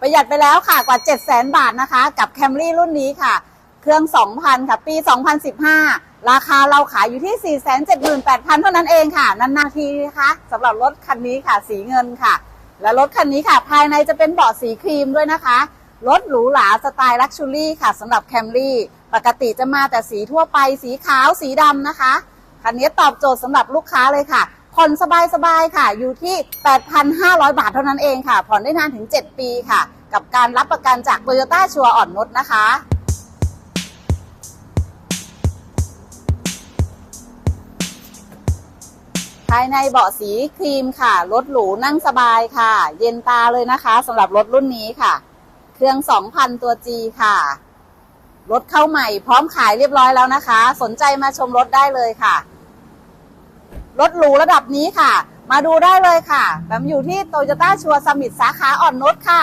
ประหยัดไปแล้วค่ะกว่า 7 0 0 0 0 0 บาทนะคะ กับแคมรี่รุ่นนี้ค่ะ เครื่อง 2,000 ค่ะปี 2015 ราคาเราขายอยู่ที่ 478,000 เท่านั้นเองค่ะนันนาทีนะคะสำหรับรถคันนี้ค่ะสีเงินค่ะ และรถคันนี้ค่ะ ภายในจะเป็นเบาะสีครีมด้วยนะคะรถหรูหราสไตล์ลักชูรี่ค่ะสำหรับแคมรี่ปกติจะมาแต่สีทั่วไปสีขาวสีดำนะคะ คันนี้ตอบโจทย์สำหรับลูกค้าเลยค่ะ ผ่อนสบายๆค่ะ อยู่ที่ 8,500 บาทเท่านั้นเองค่ะ ผ่อนได้นานถึง 7 ปีค่ะ กับการรับประกันจาก Toyota ชัวอ่อนนุชนะคะภายในเบาะสีครีมค่ะ รถหรูนั่งสบายค่ะ เย็นตาเลยนะคะสำหรับรถรุ่นนี้ค่ะ เครื่อง 2,000 ตัว G ค่ะ รถเข้าใหม่พร้อมขายเรียบร้อยแล้วนะคะ สนใจมาชมรถได้เลยค่ะ รถหรูระดับนี้ค่ะ มาดูได้เลยค่ะแบมอยู่ที่โตโยต้าชัวร์สมิธสาขาอ่อนนุชค่ะ